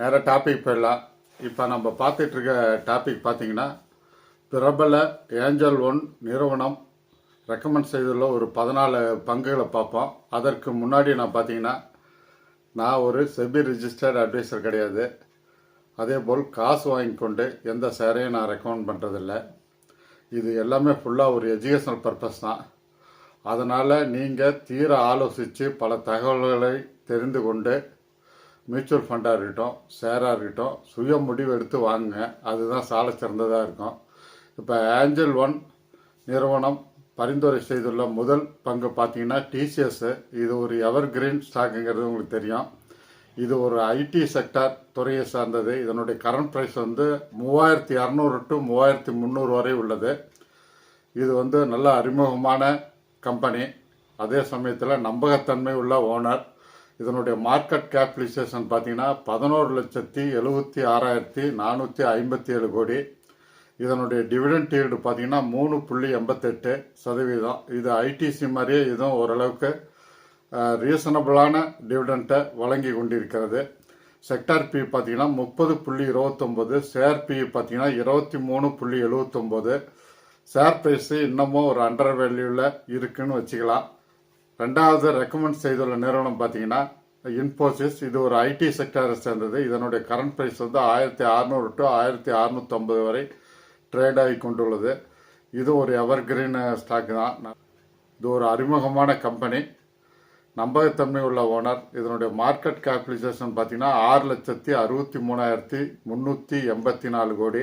நேராக டாபிக் போயிடலாம். இப்போ நம்ம பார்த்துட்டு இருக்க டாபிக் பார்த்தீங்கன்னா பிரபல ஏஞ்சல் ஒன் நிறுவனம் ரெக்கமெண்ட் செய்துள்ள ஒரு பதினாலு பங்குகளை பார்ப்போம். அதற்கு முன்னாடி நான் பார்த்தீங்கன்னா நான் ஒரு செபி ரிஜிஸ்டர்ட் அட்வைசர் கிடையாது. அதே போல் காசு வாங்கி கொண்டு எந்த சேரையும் நான் ரெக்கமெண்ட் பண்ணுறதில்ல இது எல்லாமே ஃபுல்லாக ஒரு எஜுகேஷனல் பர்பஸ் தான். அதனால் நீங்கள் தீர ஆலோசித்து பல தகவல்களை தெரிந்து கொண்டு மியூச்சுவல் ஃபண்டாக இருக்கட்டும் ஷேராக இருக்கட்டும் சுய முடிவு எடுத்து வாங்குங்க. அதுதான் சால சிறந்ததாக இருக்கும். இப்போ ஏஞ்சல் ஒன் நிறுவனம் பரிந்துரை செய்துள்ள முதல் பங்கு பார்த்தீங்கன்னா டிசிஎஸ் இது ஒரு எவர் கிரீன் ஸ்டாக்குங்கிறது உங்களுக்கு தெரியும். இது ஒரு ஐடி செக்டார் துறையை சார்ந்தது. இதனுடைய கரண்ட் ப்ரைஸ் வந்து மூவாயிரத்தி இரநூறு டு மூவாயிரத்தி முந்நூறு வரை உள்ளது. இது வந்து நல்ல அறிமுகமான கம்பெனி அதே சமயத்தில் நம்பகத்தன்மை உள்ள ஓனர் இதனுடைய மார்க்கெட் கேபிடலைசேஷன் பார்த்தீங்கன்னா பதினோரு லட்சத்தி எழுபத்தி ஆறாயிரத்தி நானூற்றி ஐம்பத்தி ஏழு கோடி. இதனுடைய டிவிடெண்ட் ஈல்டு பார்த்தீங்கன்னா மூணு புள்ளி எண்பத்தெட்டு சதவீதம். இது ஐடிசி மாதிரியே இதுவும் ஓரளவுக்கு ரீசனபிளான டிவிடெண்ட்டை வழங்கி கொண்டிருக்கிறது. செக்டார் பி பார்த்தீங்கன்னா முப்பது புள்ளி இருபத்தொம்போது ஷேர் பி பார்த்தீங்கன்னா இருபத்தி மூணு புள்ளி எழுபத்தொம்போது ஷேர் ப்ரைஸு இன்னமும் ஒரு அண்டர் வேல்யூவில் இருக்குன்னு வச்சுக்கலாம். ரெண்டாவது ரெக்கமெண்ட் செய்துள்ள நிறுவனம் பார்த்தீங்கன்னா இன்ஃபோசிஸ் இது ஒரு ஐடி செக்டரை சேர்ந்தது. இதனுடைய கரண்ட் ப்ரைஸ் வந்து ஆயிரத்தி அறநூறு டு ஆயிரத்தி அறநூற்றம்பது வரை ட்ரேட் ஆகி கொண்டுள்ளது. இது ஒரு எவர் கிரீன் ஸ்டாக் தான். இது ஒரு அறிமுகமான கம்பெனி நம்பகத்தன்மை உள்ள ஓனர் இதனுடைய மார்க்கெட் கேபிடலைசேஷன் பார்த்தீங்கன்னா ஆறு லட்சத்தி அறுபத்தி மூணாயிரத்தி முந்நூற்றி எண்பத்தி நாலு கோடி.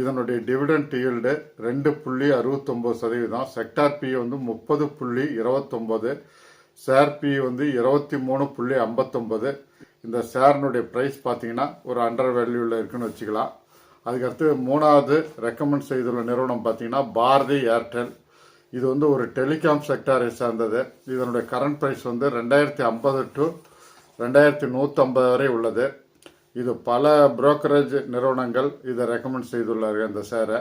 இதனுடைய டிவிடெண்ட் ஈல்டு ரெண்டு புள்ளி அறுபத்தொம்போது சதவீதம். செக்டார் பி வந்து முப்பது புள்ளி இருபத்தொம்போது ஷேர் பி வந்து இருபத்தி மூணு புள்ளி ஐம்பத்தொம்போது இந்த ஷேர்னுடைய ப்ரைஸ் பார்த்தீங்கன்னா ஒரு அண்டர் வேல்யூவில் இருக்குன்னு வச்சுக்கலாம். அதுக்கடுத்து மூணாவது ரெக்கமெண்ட் செய்துள்ள நிறுவனம் பார்த்தீங்கன்னா பாரதி ஏர்டெல் இது வந்து ஒரு டெலிகாம் செக்டாரை சார்ந்தது. இதனுடைய கரண்ட் ப்ரைஸ் வந்து ரெண்டாயிரத்தி ஐம்பது டு ரெண்டாயிரத்தி நூற்றம்பது வரை உள்ளது. இது பல புரோக்கரேஜ் நிறுவனங்கள் இதை ரெக்கமெண்ட் செய்துள்ளார்கள் இந்த ஷேரை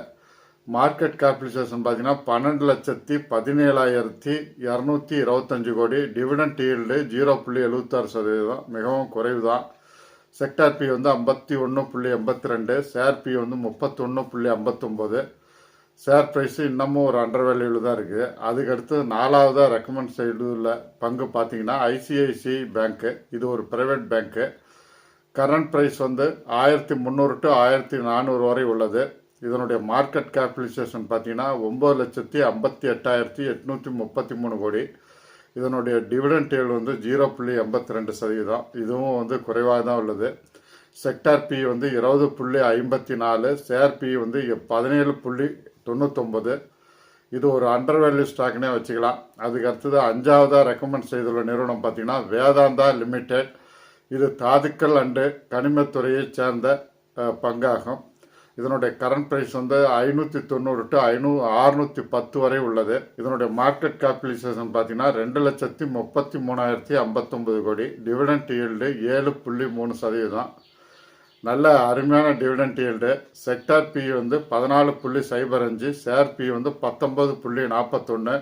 மார்க்கெட் கேபிடலைசேஷன் பார்த்தீங்கன்னா பன்னெண்டு லட்சத்தி பதினேழாயிரத்தி இரநூத்தி இருபத்தஞ்சு கோடி. டிவிடெண்ட் ஈல்டு ஜீரோ புள்ளி எழுபத்தாறு சதவீதம். மிகவும் குறைவு தான் செக்டார் பி வந்து ஐம்பத்தி ஒன்று புள்ளி எண்பத்தி ரெண்டு. ஷேர் பி வந்து முப்பத்தொன்று புள்ளி ஐம்பத்தொம்போது ஷேர் ப்ரைஸு இன்னமும் ஒரு அண்டர் வேல்யூவில் தான் இருக்குது அதுக்கடுத்து நாலாவதாக ரெக்கமெண்ட் செய்துள்ள பங்கு பார்த்தீங்கன்னா ஐசிஐசிஐ பேங்க்கு இது ஒரு ப்ரைவேட் பேங்க்கு கரண்ட் ப்ரைஸ் வந்து ஆயிரத்தி முந்நூறு டு ஆயிரத்தி நானூறு வரை உள்ளது. இதனுடைய மார்க்கெட் கேபிடலைசேஷன் பார்த்தீங்கன்னா ஒம்பது லட்சத்தி ஐம்பத்தி எட்டாயிரத்தி எட்நூற்றி முப்பத்தி மூணு கோடி. இதனுடைய டிவிடெண்ட் ஏழு வந்து ஜீரோ புள்ளி எண்பத்தி ரெண்டு சதவீதம். இதுவும் வந்து குறைவாக தான் உள்ளது. செக்டார் பி வந்து இருபது புள்ளி ஐம்பத்தி நாலு சேர் பி வந்து பதினேழு புள்ளி தொண்ணூத்தொம்பது இது ஒரு அண்டர் வேல்யூ ஸ்டாக்னே வச்சுக்கலாம். அதுக்கு அடுத்தது அஞ்சாவதாக ரெக்கமெண்ட் செய்துள்ள நிறுவனம் பார்த்தீங்கன்னா வேதாந்தா லிமிடெட் இது தாதுக்கள் அண்டு கனிமத்துறையைச் சேர்ந்த பங்காகும். இதனுடைய கரண்ட் ப்ரைஸ் வந்து ஐநூற்றி தொண்ணூறு டு ஐநூ அறுநூற்றி பத்து வரை உள்ளது. இதனுடைய மார்க்கெட் கேபிடலைசேஷன் பார்த்தீங்கன்னா ரெண்டு லட்சத்தி முப்பத்தி மூணாயிரத்தி ஐம்பத்தொம்பது கோடி. டிவிடெண்ட் ஈல்டு ஏழு புள்ளி மூணு சதவீதம். நல்ல அருமையான டிவிடெண்ட் ஈல்டு செக்டார் பி வந்து பதினாலு புள்ளி சைபர் அஞ்சு ஷேர் பி வந்து பத்தொன்பது புள்ளி நாற்பத்தொன்று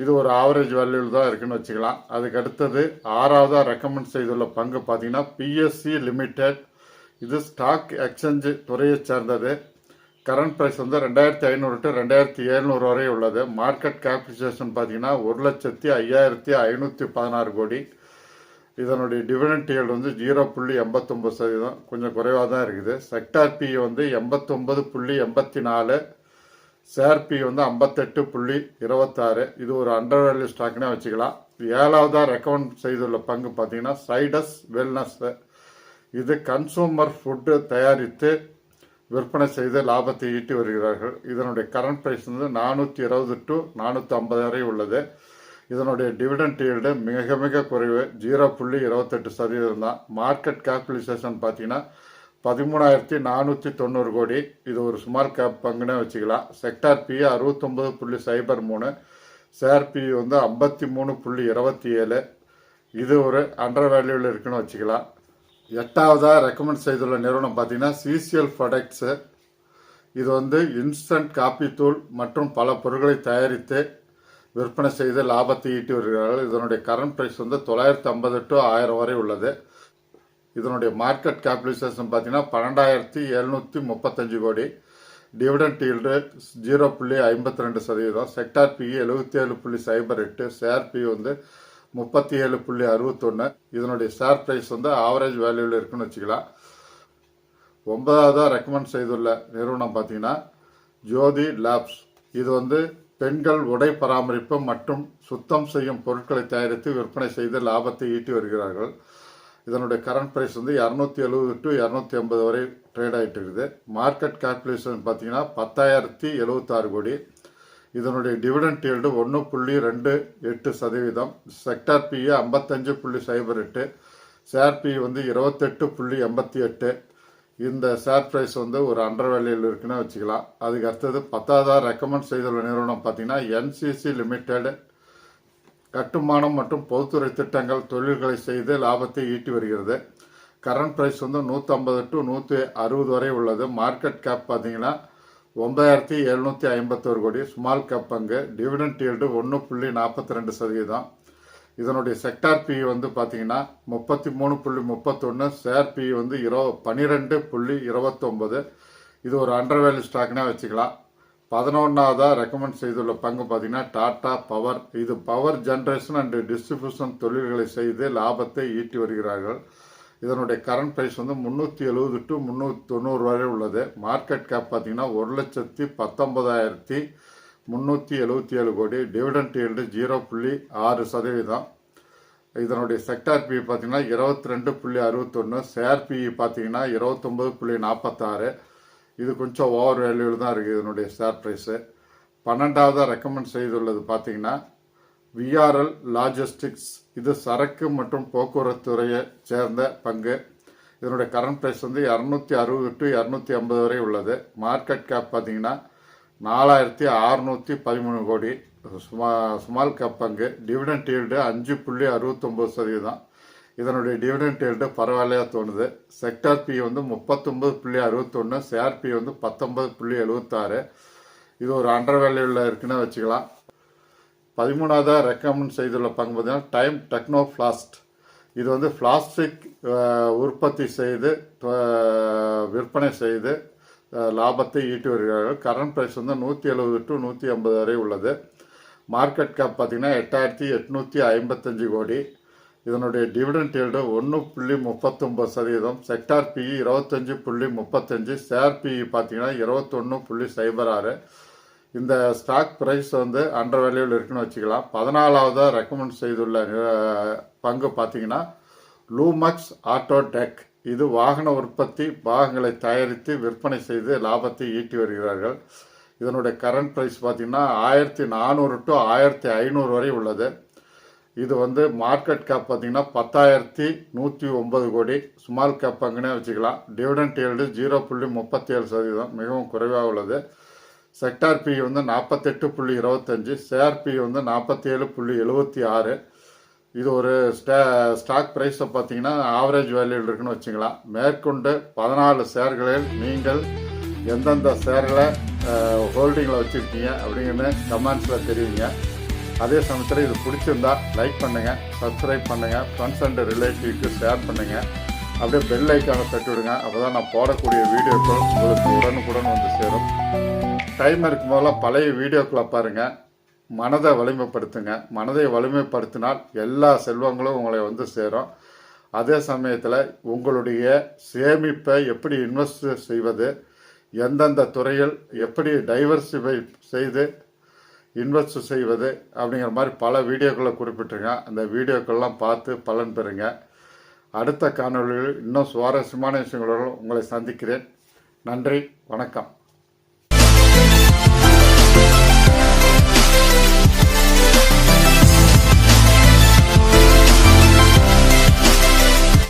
இது ஒரு ஆவரேஜ் வேல்யூவில் தான் இருக்குன்னு வச்சுக்கலாம். அதுக்கு அடுத்தது ஆறாவதாக ரெக்கமெண்ட் செய்துள்ள பங்கு பார்த்தீங்கன்னா பிஎஸ்சி லிமிடெட் இது ஸ்டாக் எக்ஸ்சேஞ்சு துறையை சேர்ந்தது. கரண்ட் ப்ரைஸ் வந்து ரெண்டாயிரத்தி ஐநூறு டு ரெண்டாயிரத்தி எழுநூறு வரை உள்ளது. மார்க்கெட் கேபிடலைசேஷன் பார்த்தீங்கன்னா ஒரு லட்சத்தி ஐயாயிரத்தி ஐநூற்றி பதினாறு கோடி. இதனுடைய டிவிடெண்ட் ஈல்டு வந்து ஜீரோ புள்ளி எண்பத்தொம்பது சதவீதம். கொஞ்சம் குறைவாக தான் இருக்குது. செக்டார் பி வந்து எண்பத்தொம்பது புள்ளி எண்பத்தி நாலு. சிஆர்பி வந்து ஐம்பத்தெட்டு புள்ளி இருபத்தாறு. இது ஒரு அண்டர் வேல்யூ ஸ்டாக்னே வச்சுக்கலாம் ஏழாவதாக ரெக்கமெண்ட் செய்துள்ள பங்கு பார்த்தீங்கன்னா சைடஸ் வெல்னஸ் இது கன்சூமர் ஃபுட்டு தயாரித்து விற்பனை செய்து லாபத்தை ஈட்டி வருகிறார்கள். இதனுடைய கரண்ட் ப்ரைஸ் வந்து நானூற்றி இருபது டு நானூற்றி ஐம்பது வரை உள்ளது. இதனுடைய டிவிடெண்ட் ஈல்டு மிக மிக குறைவு. ஜீரோ புள்ளி இருபத்தெட்டு சதவீதம் தான் மார்க்கெட் கேபிடலைசேஷன் பார்த்தீங்கன்னா பதிமூணாயிரத்தி நானூற்றி தொண்ணூறு கோடி. இது ஒரு சுமார் கேப் பங்குனே வச்சுக்கலாம். செக்டார் பி அறுபத்தொம்பது புள்ளி சைபர் மூணு. ஷேர் பி வந்து ஐம்பத்தி மூணு புள்ளி இருபத்தி ஏழு. இது ஒரு அண்டர் வேல்யூவில் இருக்குன்னு வச்சுக்கலாம். எட்டாவதாக ரெக்கமெண்ட் செய்துள்ள நிறுவனம் பார்த்தீங்கன்னா சிசிஎல் ப்ராடக்ட்ஸு இது வந்து இன்ஸ்டன்ட் காப்பி தூள் மற்றும் பல பொருட்களை தயாரித்து விற்பனை செய்து லாபத்தை ஈட்டி வருகிறார்கள். இதனுடைய கரண்ட் ப்ரைஸ் வந்து தொள்ளாயிரத்தி ஐம்பது டு ஆயிரம் வரை உள்ளது. இதனுடைய மார்க்கெட் கேபிடலைசேஷன் பார்த்தீங்கன்னா பன்னெண்டாயிரத்தி எழுநூற்றி முப்பத்தஞ்சு கோடி. டிவிடெண்ட் ஈல்டு ஜீரோ புள்ளி ஐம்பத்தி ரெண்டு சதவீதம். செக்டார் பி எழுபத்தி ஏழு புள்ளி சைபர் எட்டு. ஷேர் பி வந்து முப்பத்தி ஏழு புள்ளி அறுபத்தொன்று இதனுடைய ஷேர் ப்ரைஸ் வந்து ஆவரேஜ் வேல்யூவில் இருக்குன்னு வச்சுக்கலாம். ஒன்பதாவதாக ரெக்கமெண்ட் செய்துள்ள நிறுவனம் பார்த்தீங்கன்னா ஜோதி லேப்ஸ் இது வந்து பெண்கள் உடை பராமரிப்பு மற்றும் சுத்தம் செய்யும் பொருட்களை தயாரித்து விற்பனை செய்து லாபத்தை ஈட்டி வருகிறார்கள். இதனுடைய கரண்ட் ப்ரைஸ் வந்து இரநூத்தி எழுபது டு இரநூத்தி ஐம்பது வரை ட்ரேட் ஆகிட்டு இருக்குது. மார்க்கெட் கேல்குலேஷன் பார்த்தீங்கன்னா பத்தாயிரத்தி எழுபத்தாறு கோடி. இதனுடைய டிவிடெண்ட் ஈல்டு ஒன்று புள்ளி ரெண்டு எட்டு சதவீதம். செக்டார் பிஏ ஐம்பத்தஞ்சு புள்ளி சைபர் எட்டு. ஷேர் பி வந்து இருபத்தெட்டு புள்ளி எண்பத்தி எட்டு. இந்த ஷேர் ப்ரைஸ் வந்து ஒரு அண்டர் வேல்யூவில் இருக்குன்னு வச்சுக்கலாம். அதுக்கு அடுத்தது பத்தாவதாக ரெக்கமெண்ட் செய்துள்ள நிறுவனம் பார்த்தீங்கன்னா என்சிசி லிமிடெட் கட்டுமானம் மற்றும் பொதுத்துறை திட்டங்கள் தொழில்களை செய்து லாபத்தை ஈட்டி வருகிறது. கரண்ட் ப்ரைஸ் வந்து நூற்றம்பது டு நூற்றி அறுபது வரை உள்ளது. மார்க்கெட் கேப் பார்த்தீங்கன்னா ஒன்பதாயிரத்தி எழுநூற்றி ஐம்பத்தோரு கோடி. ஸ்மால் கேப் பங்கு. டிவிடெண்ட் ஈல்டு ஒன்று புள்ளி நாற்பத்தி ரெண்டு சதவீதம். இதனுடைய செக்டார் பி வந்து பார்த்தீங்கன்னா முப்பத்தி மூணு புள்ளி முப்பத்தொன்று ஷேர் பி வந்து இரோ பன்னிரெண்டு புள்ளி இருபத்தொம்பது இது ஒரு அண்டர்வேல்யூ ஸ்டாக்னே வச்சுக்கலாம். பதினொன்றாவதாக ரெக்கமெண்ட் செய்துள்ள பங்கு பார்த்தீங்கன்னா டாடா பவர். இது பவர் ஜென்ரேஷன் அண்ட் டிஸ்ட்ரிபியூஷன் தொழில்களை செய்து லாபத்தை ஈட்டி வருகிறார்கள். இதனுடைய கரண்ட் ப்ரைஸ் வந்து முந்நூற்றி எழுபது டு முந்நூற்றி தொண்ணூறு வரை உள்ளது. மார்க்கெட் கேப் பார்த்தீங்கன்னா ஒரு லட்சத்தி பத்தொன்பதாயிரத்தி முந்நூற்றி எழுபத்தி ஏழு கோடி. டிவிடெண்ட் ஈல்டு ஜீரோ புள்ளி ஆறு சதவீதம். இதனுடைய செக்டார் பிஇ பார்த்தீங்கன்னா இருபத்தி ரெண்டு புள்ளி அறுபத்தொன்று சேர்பிஇ பார்த்தீங்கன்னா இருபத்தொம்பது புள்ளி நாற்பத்தாறு இது கொஞ்சம் ஓவர் வேல்யூவில் தான் இருக்குது இதனுடைய ஷேர் ப்ரைஸு பன்னெண்டாவதாக ரெக்கமெண்ட் செய்துள்ளது பார்த்தீங்கன்னா விஆர்எல் லாஜிஸ்டிக்ஸ் இது சரக்கு மற்றும் போக்குவரத்து துறையை சேர்ந்த பங்கு. இதனுடைய கரண்ட் ப்ரைஸ் வந்து இரநூத்தி அறுபது டு இரநூத்தி ஐம்பது வரை உள்ளது. மார்க்கெட் கேப் பார்த்தீங்கன்னா நாலாயிரத்தி அறுநூற்றி பதிமூணு கோடி. சுமா ஸ்மால் கேப் பங்கு. டிவிடெண்ட் ஈல்டு அஞ்சு புள்ளி அறுபத்தொம்போது சதவீதம். இதனுடைய டிவிடெண்ட் ஈல்டு பரவாயில்லையா தோணுது. செக்டார் பி வந்து முப்பத்தொம்பது புள்ளி அறுபத்தொன்று ஷேர் பி வந்து பத்தொன்பது புள்ளி எழுபத்தாறு இது ஒரு அண்டர் வேல்யூவில் இருக்குன்னு வச்சுக்கலாம். பதிமூணாவதாக ரெக்கமெண்ட் செய்துள்ள பங்கு பார்த்தீங்கன்னா டைம் டெக்னோ ஃப்ளாஸ்ட் இது வந்து பிளாஸ்டிக் உற்பத்தி செய்து விற்பனை செய்து லாபத்தை ஈட்டி வருகிறார்கள். கரண்ட் ப்ரைஸ் வந்து நூற்றி எழுபது டு நூற்றி ஐம்பது வரை உள்ளது. மார்க்கெட் கேப் பார்த்தீங்கன்னா எட்டாயிரத்தி எட்நூற்றி ஐம்பத்தஞ்சு கோடி. இதனுடைய டிவிடெண்ட் ஈல்டு ஒன்று புள்ளி முப்பத்தொம்பது சதவீதம். செக்டார் பிஇ இருபத்தஞ்சு புள்ளி முப்பத்தஞ்சு ஷேர் பிஇ பார்த்தீங்கன்னா இருபத்தொன்று புள்ளி சைபர் ஆறு. இந்த ஸ்டாக் ப்ரைஸ் வந்து அண்டர் வேல்யூவில் இருக்குன்னு வச்சுக்கலாம். பதினாலாவதாக ரெக்கமெண்ட் செய்துள்ள பங்கு பார்த்தீங்கன்னா லூமக்ஸ் ஆட்டோ டெக் இது வாகன உற்பத்தி பாகங்களை தயாரித்து விற்பனை செய்து லாபத்தை ஈட்டி வருகிறார்கள். இதனுடைய கரண்ட் ப்ரைஸ் பார்த்தீங்கன்னா ஆயிரத்தி நானூறு டு ஆயிரத்தி ஐநூறு வரை உள்ளது. இது வந்து மார்க்கெட் கேப் பார்த்தீங்கன்னா பத்தாயிரத்தி நூற்றி ஒன்பது கோடி. ஸ்மால் கேப் பங்குனே வச்சுக்கலாம். டிவிடெண்ட் ஈல்டு ஜீரோ புள்ளி முப்பத்தி ஏழு சதவீதம். மிகவும் குறைவாக உள்ளது. செக்டார் பி வந்து நாற்பத்தெட்டு புள்ளி இருபத்தஞ்சு. ஷேர் வந்து நாற்பத்தி ஏழு புள்ளி எழுபத்தி ஆறு. இது ஒரு ஸ்டா ஸ்டாக் ப்ரைஸை பார்த்தீங்கன்னா ஆவரேஜ் வேல்யூவில் இருக்குன்னு வச்சுக்கலாம். மேற்கொண்டு பதினாலு ஷேர்களில் நீங்கள் எந்தெந்த ஷேர்களை ஹோல்டிங்கில் வச்சுருக்கீங்க அப்படிங்கன்னு கமெண்ட்ஸில் தெரியுங்க அதே சமயத்தில் இது பிடிச்சிருந்தா லைக் பண்ணுங்கள் சப்ஸ்கிரைப் பண்ணுங்கள் ஃப்ரெண்ட்ஸ் அண்ட் ரிலேட்டிவ்க்கு ஷேர் பண்ணுங்கள் அப்படியே பெல் ஐக்கானை தட்டி விடுங்க. அப்போ தான் நான் போடக்கூடிய வீடியோக்கள் உங்களுக்கு உடனுக்குடன் வந்து சேரும். டைம் இருக்கும் போதெல்லாம் பழைய வீடியோக்களை பாருங்கள் மனதை வலிமைப்படுத்துங்க. மனதை வலிமைப்படுத்தினால் எல்லா செல்வங்களும் உங்களை வந்து சேரும். அதே சமயத்தில் உங்களுடைய சேமிப்பை எப்படி இன்வெஸ்ட் செய்வது எந்தெந்த துறையில் எப்படி டைவர்சிஃபை செய்து இன்வெஸ்ட் செய்வது அப்படிங்கிற மாதிரி பல வீடியோக்களை குறிப்பிட்டிருங்க அந்த வீடியோக்கள்லாம் பார்த்து பலன் பெறுங்க. அடுத்த காணொலியில் இன்னும் சுவாரஸ்யமான விஷயங்களோடு உங்களை சந்திக்கிறேன். நன்றி வணக்கம்.